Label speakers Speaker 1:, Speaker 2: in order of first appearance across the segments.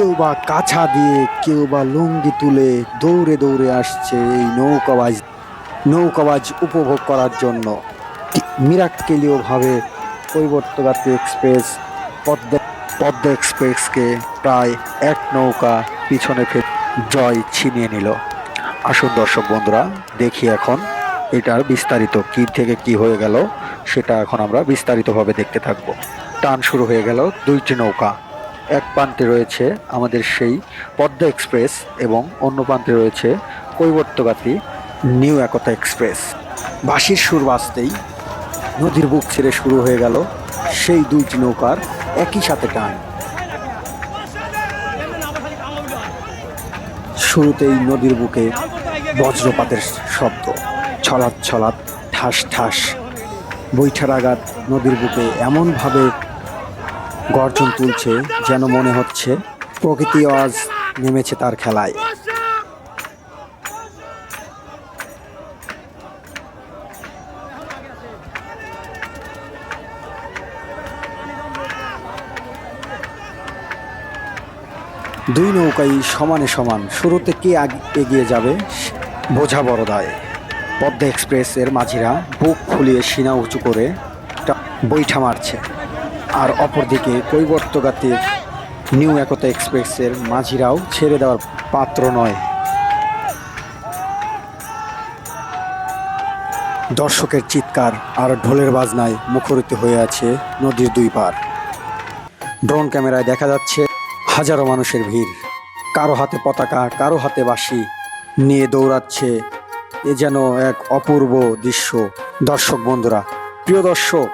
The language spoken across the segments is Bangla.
Speaker 1: কেউ বা কাছা দিয়ে, কেউ বা লুঙ্গি তুলে দৌড়ে দৌড়ে আসছে এই নৌকাবাজ নৌকাবাজ উপভোগ করার জন্য। মিরাক্কেলীয়ভাবে কৈবর্তগাতী এক্সপ্রেস, পদ্মা পদ্মা এক্সপ্রেসকে প্রায় এক নৌকা পিছনে ফের জয় ছিনিয়ে নিল। আসুন দর্শক বন্ধুরা, দেখি এখন এটার বিস্তারিত কি থেকে কি হয়ে গেল, সেটা এখন আমরা বিস্তারিতভাবে দেখতে থাকব। টান শুরু হয়ে গেল দুইটি নৌকা। এক প্রান্তে রয়েছে আমাদের সেই পদ্মা এক্সপ্রেস এবং অন্য প্রান্তে রয়েছে কৈবর্তগাতী নিউ একতা এক্সপ্রেস। বাঁশির সুর বাজতেই নদীর বুক ছেড়ে শুরু হয়ে গেল সেই দুইটি নৌকার একই সাথে টান। শুরুতেই নদীর বুকে বজ্রপাতের শব্দ, ছলাৎ ছলাৎ, ঠাস ঠাস। বৈঠার আঘাত নদীর বুকে এমনভাবে গর্জন তুলছে যেন মনে হচ্ছে প্রকৃতি আজ নেমেছে তার খেলায়। দুই নৌকাই সমানে সমান শুরুতে কে এগিয়ে যাবে বোঝা বড় দায়। পদ্মা এক্সপ্রেসের মাঝিরা বুক ফুলিয়ে সিনা উঁচু করে বৈঠা মারছে। আর অপরদিকে কৈবর্তগাতির নিউ একতা এক্সপ্রেসের মাঝিরাও ছেড়ে দেওয়ার পাত্র নয়। দর্শকের চিৎকার আর ঢোলের বাজনায় মুখরিত হয়ে আছে নদীর দুই পার। ড্রোন ক্যামেরায় দেখা যাচ্ছে হাজারো মানুষের ভিড়। কারও হাতে পতাকা, কারও হাতে বাঁশি নিয়ে দৌড়াচ্ছে এ যেন এক অপূর্ব দৃশ্য। দর্শক বন্ধুরা, প্রিয় দর্শক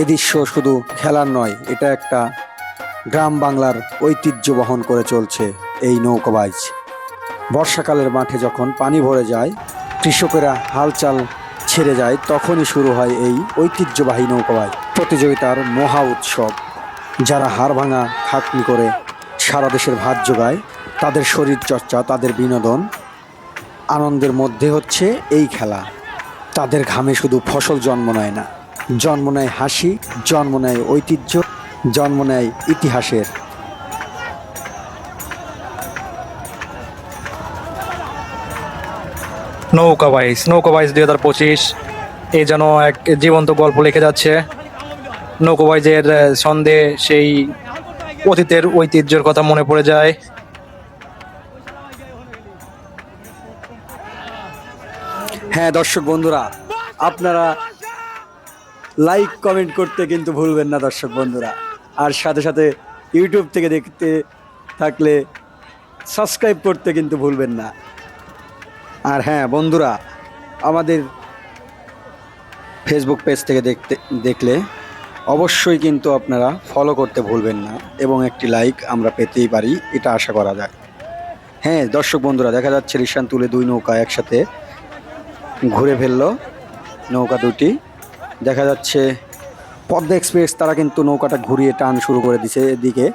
Speaker 1: এ দৃশ্য শুধু খেলার নয়, এটা একটা গ্রাম বাংলার ঐতিহ্য বহন করে চলছে এই নৌকাবাজ বর্ষাকালের মাঠে যখন পানি ভরে যায়, কৃষকেরা হাল চাল ছেড়ে যায়, তখনই শুরু হয় এই ঐতিহ্যবাহী নৌকাবাজ প্রতিযোগিতার মহা উৎসব, যারা হাড় ভাঙা খাটনি করে সারা দেশের ভাত জোগায়, তাদের শরীর চর্চা, তাদের বিনোদন, আনন্দের মধ্যে হচ্ছে এই খেলা। তাদের ঘামে শুধু ফসল জন্ম নেয় না জন্ম নেয় হাসি জন্ম নেয় ঐতিহ্য জন্ম নেয় ইতিহাসের।
Speaker 2: নৌকা বাইস নৌকা বাইস দুই হাজার পঁচিশ। এই যেন এক জীবন্ত গল্প লিখে যাচ্ছে। নৌকা বাইজের ছন্দে সেই অতীতের ঐতিহ্যের কথা মনে পড়ে যায়।
Speaker 1: হ্যাঁ দর্শক বন্ধুরা আপনারা লাইক কমেন্ট করতে কিন্তু ভুলবেন না, দর্শক বন্ধুরা। আর সাথে সাথে ইউটিউব থেকে দেখতে থাকলে সাবস্ক্রাইব করতে কিন্তু ভুলবেন না। আর হ্যাঁ বন্ধুরা, আমাদের ফেসবুক পেজ থেকে দেখতে, দেখলে অবশ্যই কিন্তু আপনারা ফলো করতে ভুলবেন না এবং একটি লাইক আমরা পেতেই পারি, এটা আশা করা যায়। হ্যাঁ দর্শক বন্ধুরা, দেখা যাচ্ছে রিসান তুলে দুই নৌকা একসাথে ঘুরে ফেলল। নৌকা দুটি দেখা যাচ্ছে পদ্মা এক্সপ্রেস, তারা কিন্তু নৌকাটা ঘুরিয়ে টান শুরু করে দিছে এদিকে।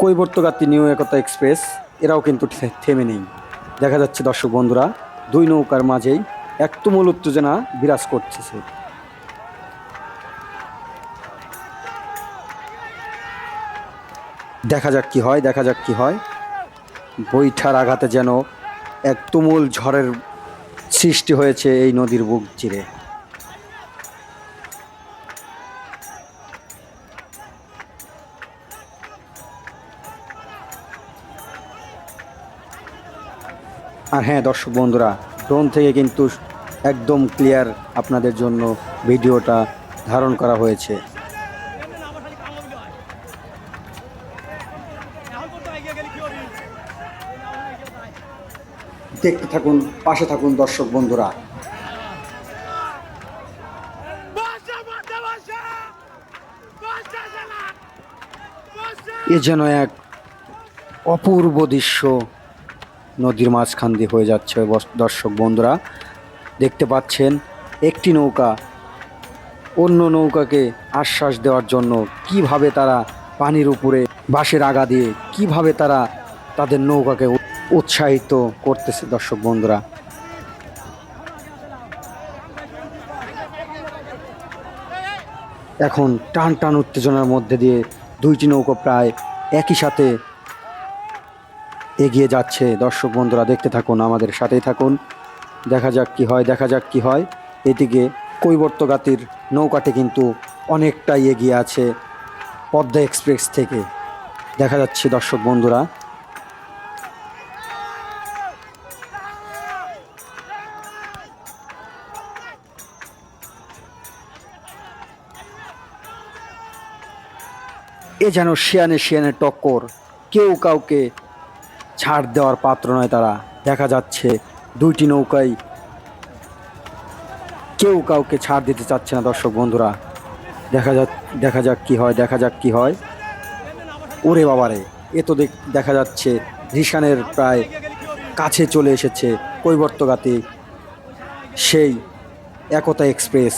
Speaker 1: কৈবর্তগাত্রী নিউ একতা এক্সপ্রেস, এরাও কিন্তু থেমে নেই। দেখা যাচ্ছে দর্শক বন্ধুরা, দুই নৌকার মাঝেই এক তুমুল উত্তেজনা বিরাজ করতেছে। দেখা যাক কি হয়, দেখা যাক কি হয়। বৈঠার আঘাতে যেন এক তুমুল ঝড়ের সৃষ্টি হয়েছে এই নদীর বুক চিরে। আর হ্যাঁ দর্শক বন্ধুরা, ড্রোন থেকে কিন্তু একদম ক্লিয়ার আপনাদের জন্য ভিডিওটা ধারণ করা হয়েছে দেখতে থাকুন, পাশে থাকুন দর্শক বন্ধুরা! এ যেন এক অপূর্ব দৃশ্য নদীর মাঝখান দিয়ে হয়ে যাচ্ছে দর্শক বন্ধুরা। দেখতে পাচ্ছেন, একটি নৌকা, অন্য নৌকাকে আশ্বাস দেওয়ার জন্য কীভাবে তারা পানির উপরে বাঁশের আগা দিয়ে কীভাবে তারা তাদের নৌকাকে উৎসাহিত করতেছে দর্শক বন্ধুরা। এখন টান টান উত্তেজনার মধ্যে দিয়ে দুইটি নৌকা প্রায় একই সাথে এগিয়ে যাচ্ছে। দর্শক বন্ধুরা, দেখতে থাকুন, আমাদের সাথেই থাকুন। দেখা যাক কি হয়, দেখা যাক কি হয়। এদিকে কৈবর্তগাতির নৌকাটি কিন্তু অনেকটাই এগিয়ে আছে পদ্মা এক্সপ্রেস থেকে। দেখা যাচ্ছে, দর্শক বন্ধুরা। এ যেন শিয়ানে শিয়ানে টক্কর। কেউ কাউকে ছাড় দেওয়ার পাত্র নয় তারা। দেখা যাচ্ছে দুইটি নৌকাই কেউ কাউকে ছাড় দিতে চাচ্ছে না, দর্শক বন্ধুরা। দেখা যাক দেখা যাক কি হয়, দেখা যাক কি হয়। ওরে বাবারে, এ তো দেখ- দেখা যাচ্ছে রিশানের প্রায় কাছে চলে এসেছে কৈবর্তগাতি সেই একতা এক্সপ্রেস।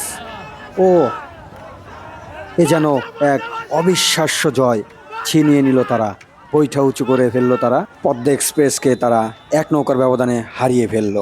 Speaker 1: ও, এ যেন এক অবিশ্বাস্য জয় ছিনিয়ে নিল তারা। বইটা উঁচু করে ফেলল তারা। পদ্মা এক্সপ্রেসকে তারা এক নৌকার ব্যবধানে হারিয়ে ফেলল।